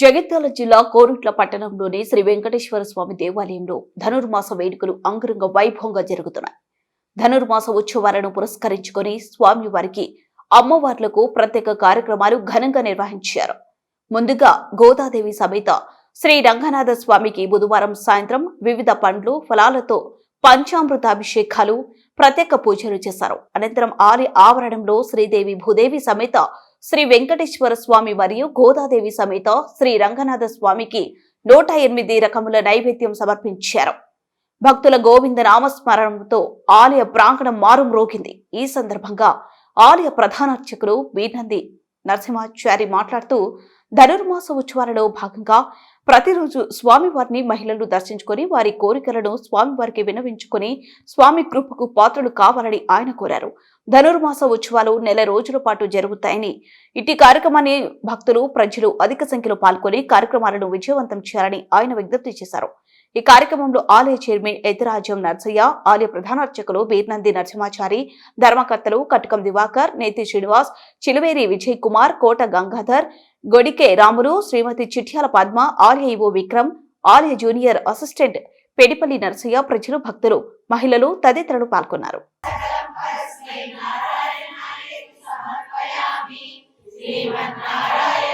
జగిత్యాల జిల్లా కోరుట్ల పట్టణంలోని శ్రీ వెంకటేశ్వర స్వామి దేవాలయంలో ధనుర్మాస వేడుకలు అంగరంగ వైభవంగా జరుగుతున్నాయి. ధనుర్మాస ఉత్సవాలను పురస్కరించుకొని స్వామివారికి అమ్మవార్లకు ప్రత్యేక కార్యక్రమాలు ఘనంగా నిర్వహించారు. ముందుగా గోదాదేవి సమేత శ్రీ రంగనాథ స్వామికి బుధవారం సాయంత్రం వివిధ పండ్లు ఫలాలతో పంచామృతాభిషేకాలు ప్రత్యేక పూజలు చేశారు. అనంతరం ఆలయ ఆవరణంలో శ్రీదేవి భూదేవి సమేత శ్రీ వెంకటేశ్వర స్వామి మరియు గోదాదేవి సమేత శ్రీ రంగనాథ స్వామికి నూట ఎనిమిది రకముల నైవేద్యం సమర్పించారు. భక్తుల గోవింద నామస్మరణంతో ఆలయ ప్రాంగణం మారుమ్రోగింది ఈ సందర్భంగా ఆలయ ప్రధానార్చకులు వీర్నంది నరసింహాచారి మాట్లాడుతూ ధనుర్మాస ఉత్సవాలలో భాగంగా ప్రతిరోజు స్వామివారిని మహిళలు దర్శించుకొని వారి కోరికలను స్వామివారికి వినవించుకుని స్వామి కృపకు పాత్రలు కావాలని ఆయన కోరారు. ధనుర్మాస ఉత్సవాలు నెల రోజుల పాటు జరుగుతాయని. ఇట్టి కార్యక్రమాన్ని భక్తులు ప్రజలు అధిక సంఖ్యలో పాల్గొని కార్యక్రమాలను విజయవంతం చేయాలని ఆయన విజ్ఞప్తి చేశారు. ఈ కార్యక్రమంలో ఆలయ చైర్మన్ ఎద్దిరాజ్యం నర్సయ్య ఆలయ ప్రధానార్చకులు బీర్నంది నరసింహాచారి ధర్మకర్తలు కటకం దివాకర్ నేతి శ్రీనివాస్ చిలువేరి విజయ్ కుమార్ కోట గంగాధర్ గొడికే రాములు శ్రీమతి చిట్యాల పద్మ ఆలయ ఈవో విక్రమ్ ఆలయ జూనియర్ అసిస్టెంట్ పెడిపల్లి నరసయ్య ప్రజలు భక్తులు మహిళలు తదితరులు పాల్గొన్నారు. శ్రీమన్నారాయణ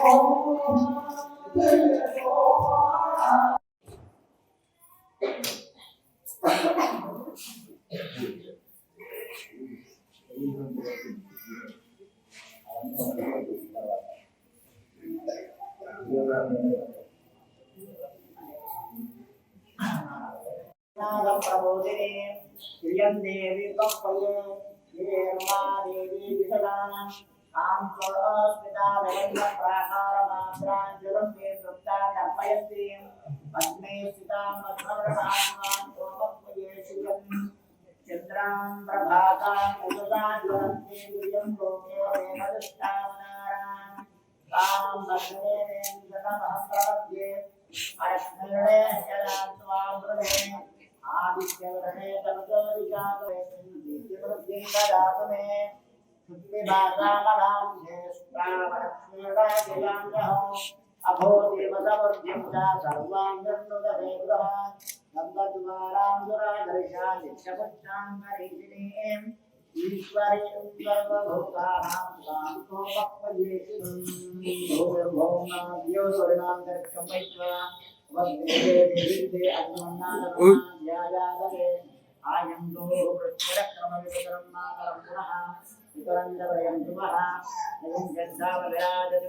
Oh, श्रियं देवी कम्पये श्रीरुमा देवी विषदाम् तां स्वस्मितालयन्द्रप्राकारमात्राञ्जलं मे सुप्ता कर्पय श्रियं पद्मे स्थितां मध्वरणां कोपक्मये श्रियं चन्द्रां प्रभातां मुदताञ्जलं मे वीर्यं लोके वेददृष्टामनारायण तां भद्रेन्द्रमहं प्रपद्ये अरक्ष्मणे जलां त्वां प्रवेणे శుద్ధిభాసామలాం జ్యేష్ఠామలక్ష్మీడాజయాంగహం అభోదేవతమర్జ్యం చ ఈశ్వరీం సర్వభూతానాం శాంతో భక్తయేషిణం భూమిర్భౌం వైశ్వా వందే దేవీ అగ్నిమన్నాదమాధ్యాయాదవే ఆయందో పృథ్వరక్రమ వికరం నాగరం పునః వికరందవయం ధుమః ఓం గంధావ విరాజతి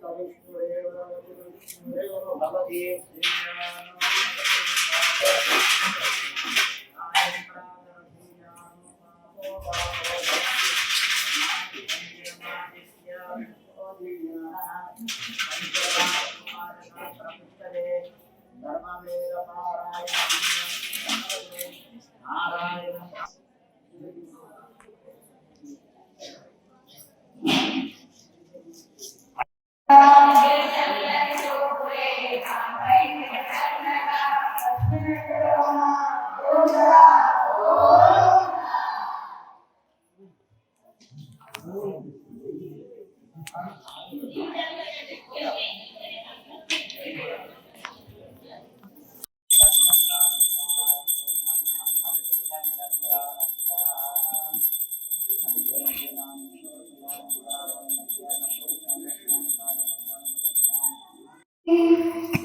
ष्णुरेव विष्णुरेव भवति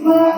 Well,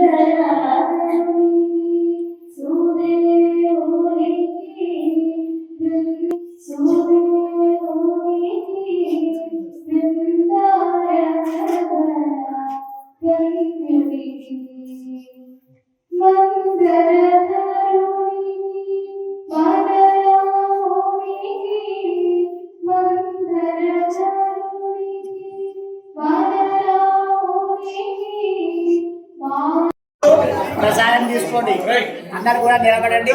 Yeah. అందరు కూడా నిలబడండి